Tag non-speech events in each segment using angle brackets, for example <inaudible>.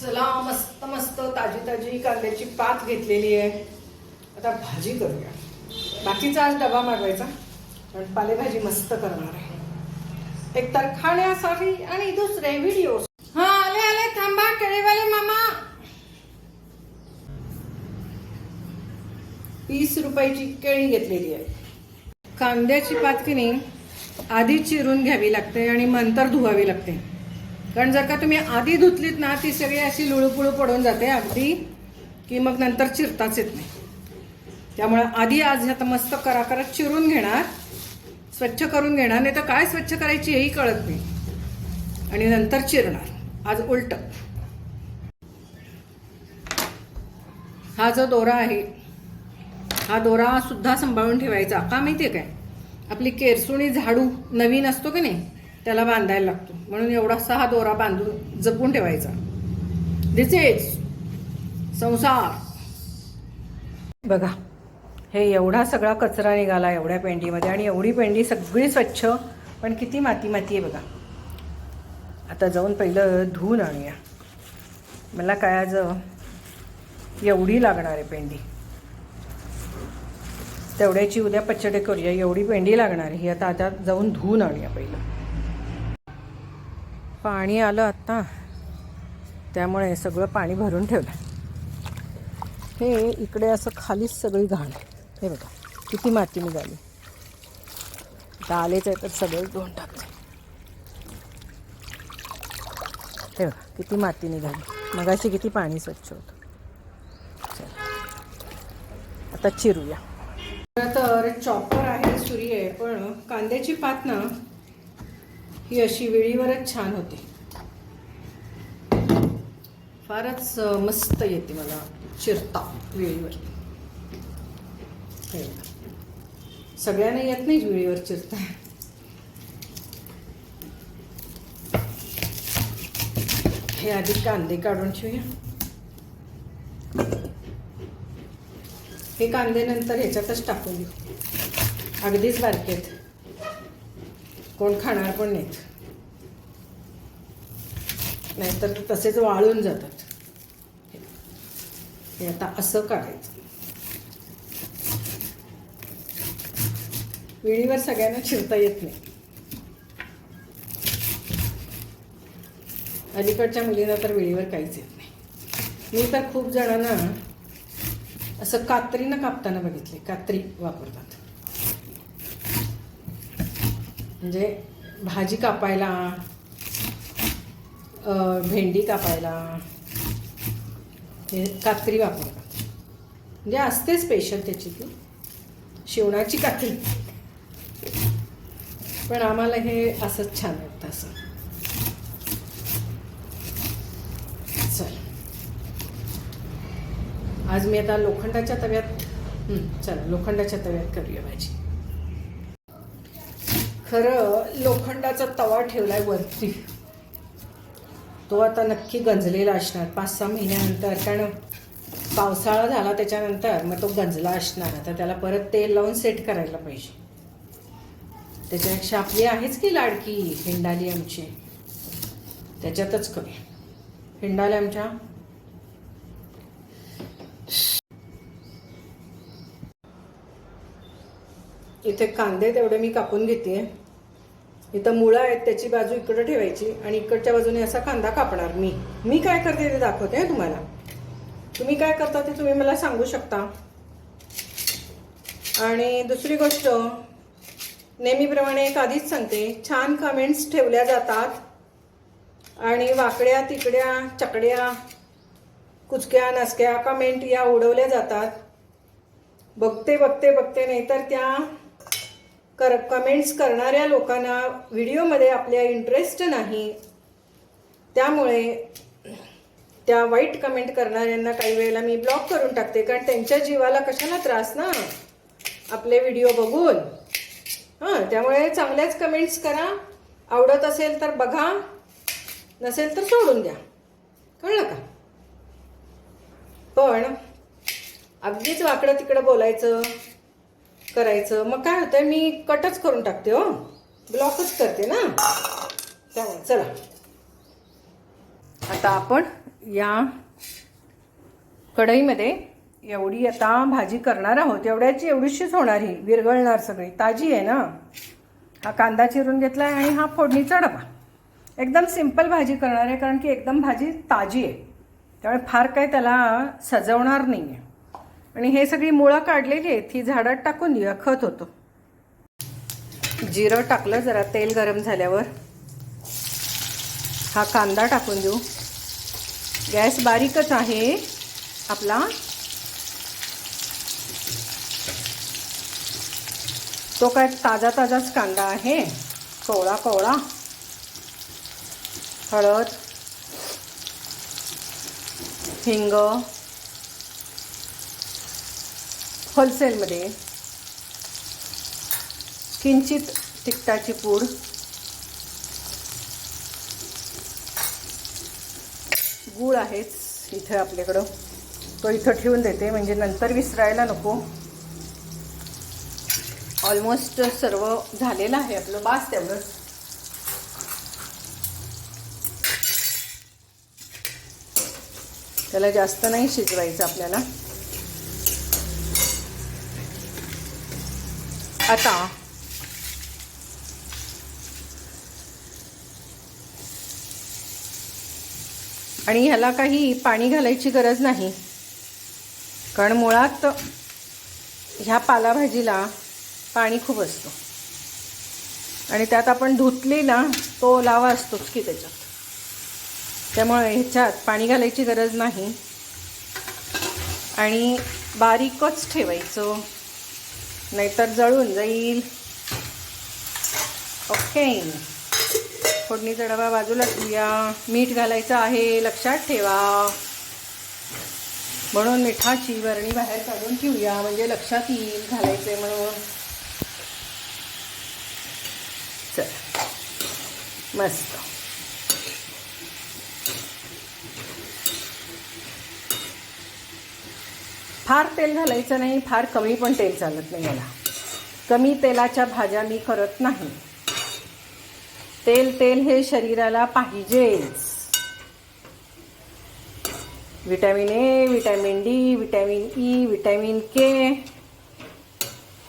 चला मस्त मस्त ताजी ताजी कांद्याची पात घेतलेली आहे. आता भाजी करूया. बाकीचा आज डबा मागवायचा पण पालेभाजी मस्त करणार आहे. एक तर खाण्यासाठी आणि दुसरे व्हिडिओ हा आले आले थांबा केळीवाले मामा. वीस रुपयाची केळी घेतलेली आहे. कांद्याची पात की नाही आधी चिरून घ्यावी लागते आणि नंतर धुवावी लागते. कारण जर का तुम्ही आधी धुतलीत ना ती सगळी अशी लुळूपुळू पडून जाते अगदी की मग नंतर चिरताच येत नाही. त्यामुळे आधी आज आता मस्त कराकरत चिरून घेणार स्वच्छ करून घेणार नाही तर काय स्वच्छ करायची हेही कळत नाही. आणि नंतर चिरणार. आज उलट. हा जो दोरा आहे हा दोरा सुद्धा सांभाळून ठेवायचा. का आहे काय? आपली केरसुणी झाडू नवीन असतो की नाही? त्याला बांधायला लागतो. म्हणून एवढा सहा दोरा बांधून जपून ठेवायचा. दिस इज संसार. बघा हे एवढा सगळा कचरा निघाला एवढ्या पेंडीमध्ये आणि एवढी पेंडी सगळी स्वच्छ पण किती माती माती आहे बघा. आता जाऊन पहिलं धुवून आणूया. मला काय आज एवढी लागणार आहे पेंडी. तेवढ्याची उद्या पचडे करूया. एवढी पेंडी लागणार आहे. ही आता आता जाऊन धुवून आणूया पहिलं. पाणी आलं आत्ता. त्यामुळे सगळं पाणी भरून ठेवलं. हे इकडे असं खालीच सगळी घाण. हे बघा किती माती निघाली. आता आलेच आहे तर सगळेच धुवून टाकते. हे बघा किती माती निघाली. मगाशी किती पाणी स्वच्छ होतं. आता चिरूया. तर चॉपर आहे सुरी आहे पण कांद्याची पात ना ही अशी वेळीवरच छान होते. फारच मस्त येते मला चिरता वेळीवर. हे सगळ्यांना येत नाही वेळीवर चिरता. हे आधी कांदे काढून ठेवूया. हे कांदे नंतर ह्याच्यातच टाकून देऊ. अगदीच बारकेत. कोण खाणार पण नाहीत. नाहीतर तसेच वाळून जातात. हे आता असं काढायचं. वेळीवर सगळ्यांना शिवता येत नाही. अलीकडच्या मुलींना तर वेळीवर काहीच येत नाही. मी तर खूप जणांना असं कात्रीनं कापताना बघितले कात्री वापरतात. म्हणजे भाजी कापायला भेंडी कापायला हे कात्री वापरतात. म्हणजे असते स्पेशल त्याची ती. शिवणाची कात्री. पण आम्हाला हे असंच छान वाटतं असं. चल. आज मी आता लोखंडाच्या तव्यात चला लोखंडाच्या तव्यात करूया भाजी. खरं लोखंडाचा तवा ठेवलाय वरती. तो आता नक्की गंजलेला असणार. पाच सहा महिन्यानंतर कारण पावसाळा झाला त्याच्यानंतर मग तो गंजला असणार. आता त्याला परत तेल लावून सेट करायला पाहिजे. त्याच्यापेक्षा आपली आहेच की लाडकी हिंडाली आमची? त्याच्यातच कमी. हिंडाली आमच्या? इथे कांदे तेवढे मी कापून घेते इथं मुळं आहेत त्याची बाजू इकडं ठेवायची आणि इकडच्या बाजूने असा कांदा कापणार मी. मी काय करते ते दाखवते तुम्हाला. तुम्ही काय करता ते तुम्ही मला सांगू शकता. आणि दुसरी गोष्ट नेहमीप्रमाणे एक आधीच सांगते छान कमेंट्स ठेवल्या जातात. आणि वाकड्या तिकड्या चकड्या कुचक्या नसक्या कमेंट या उडवल्या जातात. बघते बघते बघते नाही तर त्या कर कमेंट्स करणाऱ्या लोकांना व्हिडिओमध्ये आपल्या इंटरेस्ट नाही. त्यामुळे त्या वाईट कमेंट करणाऱ्यांना काही वेळेला मी ब्लॉक करून टाकते. कारण त्यांच्या जीवाला कशाला त्रास ना? आपले व्हिडिओ बघून. हां त्यामुळे चांगल्याच कमेंट्स करा. आवडत असेल तर बघा. नसेल तर सोडून द्या. कळलं का? पण अगदीच वाकडं तिकडं बोलायचं. करायचं. मग काय होतंय मी कटच करून टाकते हो. ब्लॉकच करते ना. त्यामुळे चला. आता आपण या कढईमध्ये एवढी आता भाजी करणार आहोत. एवढ्याची एवढीशीच होणार ही. विरघळणार सगळी. ताजी आहे ना. हा कांदा चिरून घेतला आहे आणि हा फोडणीचा डबा. एकदम सिंपल भाजी करणार आहे कारण की एकदम भाजी ताजी आहे. त्यामुळे फार काही त्याला सजवणार नाही आहे आणि हे सगळी मुळं काढलेली आहेत ही झाडात टाकून देऊया खत होतो. जिरं टाकलं जरा तेल गरम झाल्यावर. हा कांदा टाकून देऊ. गॅस बारीकच आहे आपला. तो काय ताजा ताजाच कांदा आहे. कोवळा कोवळा. हळद. हिंग. होलसेलमध्ये किंचित तिखटाची पूड गूळ आहेच इथं आपल्याकडं. तो इथं ठेवून देते म्हणजे नंतर विसरायला नको. ऑलमोस्ट सर्व झालेलं आहे आपलं बास तेवढंच त्याला जास्त नाही शिजवायचं आपल्याला. आता आणि ह्याला काही पाणी घालायची गरज नाही. कारण मुळात ह्या पालाभाजीला पाणी खूप असतं. आणि त्यात आपण धुतली ना तो ओलावा असतोच की त्याच्यात. त्यामुळे ह्याच्यात पाणी घालायची गरज नाही. आणि बारीकच ठेवायचं. नाहीतर जळून जाईल. ओके. फोडणीचा डबा बाजूला ठेवूया. मीठ घालायचं आहे लक्षात ठेवा. म्हणून मिठाची बरणी बाहेर काढून ठेवूया म्हणजे लक्षात येईल घालायचंय म्हणून. चल. मस्त. फार तेल घालायचं नाही फार कमी पण तेल चालत नाही मला कमी तेलाच्या भाज्या मी करत नाही. तेल तेल हे शरीराला पाहिजेच. Vitamin A vitamin D vitamin E vitamin K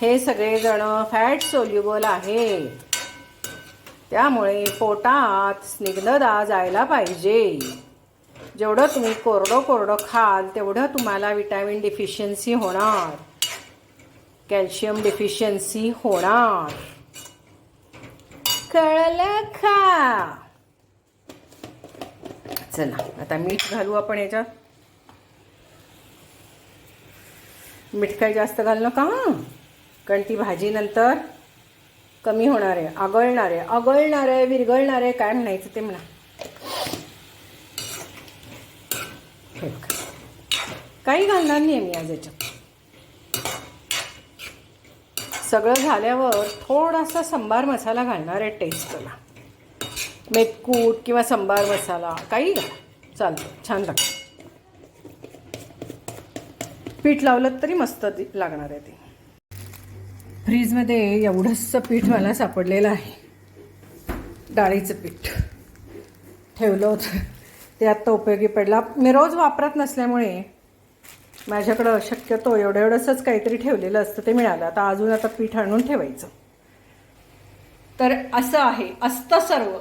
हे सगळेजण फॅट सोल्युबल आहे त्यामुळे पोटात स्निग्धता जायला पाहिजे. जेवढं तुम्ही कोरडं कोरडं खाल तेवढं तुम्हाला विटॅमिन डिफिशियन्सी होणार. कॅल्शियम डिफिशियन्सी होणार. कळलं का? चला आता मीठ घालू आपण याच्यात. मीठ काही जास्त घाल नका कारण ती भाजी नंतर कमी होणार आहे आगळणार आहे. आगळणार आहे विरघळणार आहे काय म्हणायचं ते म्हणा. हे काही घालणार नाही मी आज याच्यात. सगळं झाल्यावर थोडासा संबार मसाला घालणार आहे टेस्टला. मेतकूट किंवा संबार मसाला काही चालतं छान लागतं. पीठ लावलं तरी मस्त लागणार आहे ते. फ्रीजमध्ये एवढंसं पीठ मला सापडलेलं आहे. डाळीचं पीठ. ठेवलं होतं. ते आत्ता उपयोगी पडला. मी रोज वापरत नसल्यामुळे माझ्याकडं शक्यतो एवढं एवढंसंच काहीतरी ठेवलेलं असतं ते मिळालं. आता अजून आता पीठ आणून ठेवायचं. तर असं आहे असतं सर्व.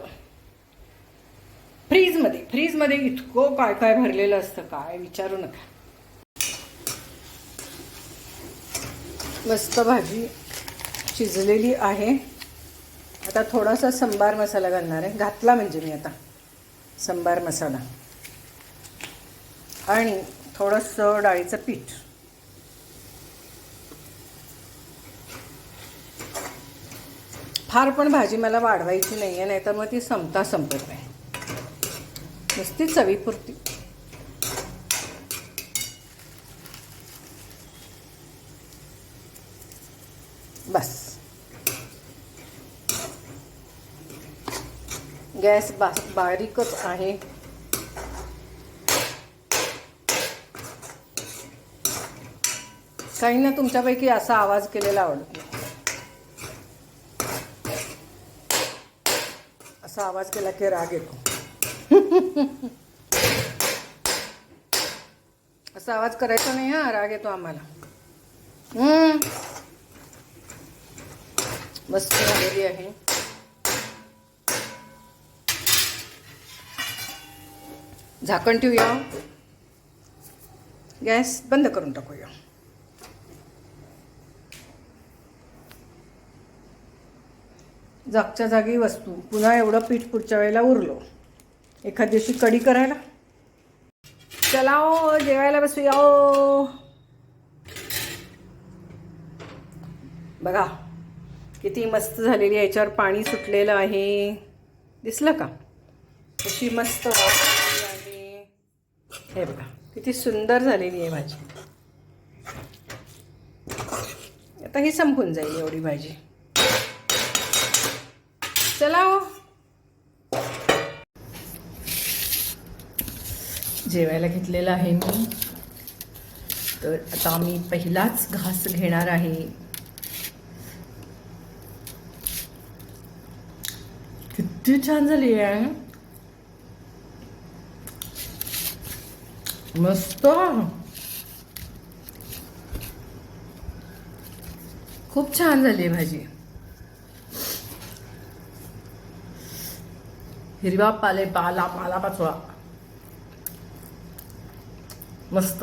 फ्रीजमध्ये फ्रीजमध्ये इतकं काय काय भरलेलं असतं काय विचारू नका. मस्त भाजी शिजलेली आहे. आता थोडासा संबार मसाला घालणार आहे. घातला म्हणजे मी आता. संबार मसाला. आणि थोडंसं डाळीचं पीठ. फार पण भाजी मला वाढवायची नाही आहे नाहीतर मग ती संपता संपत नाही. नुसती चवीपुरती बस गॅस बा बारीकच आहे. काही ना तुमच्यापैकी असा आवाज केलेला आवडत. नाही असा आवाज केला की राग येतो. <laughs> असा आवाज करायचा नाही हा राग येतो आम्हाला. हम्म. मस्त झालेली आहे. झाकण ठेवूया. गॅस बंद करून टाकूया. जागच्या जागी वस्तू. पुन्हा एवढं पीठ पुढच्या वेळेला उरलो. एखाद दिवशी कढी करायला. चला ओ जेवायला बसूया ओ बघा किती मस्त झालेली याच्यावर पाणी सुटलेलं आहे. दिसलं का? कशी मस्त. हे बघा किती सुंदर झालेली आहे भाजी. आता ही संपून जाईल एवढी भाजी. चला हो. जेवायला घेतलेलं आहे मी. तर आता मी पहिलाच घास घेणार आहे. किती छान झाली आहे मस्त. खूप छान झाली आहे भाजी. हिरवा पाले पाला पाला पाचोळा मस्त.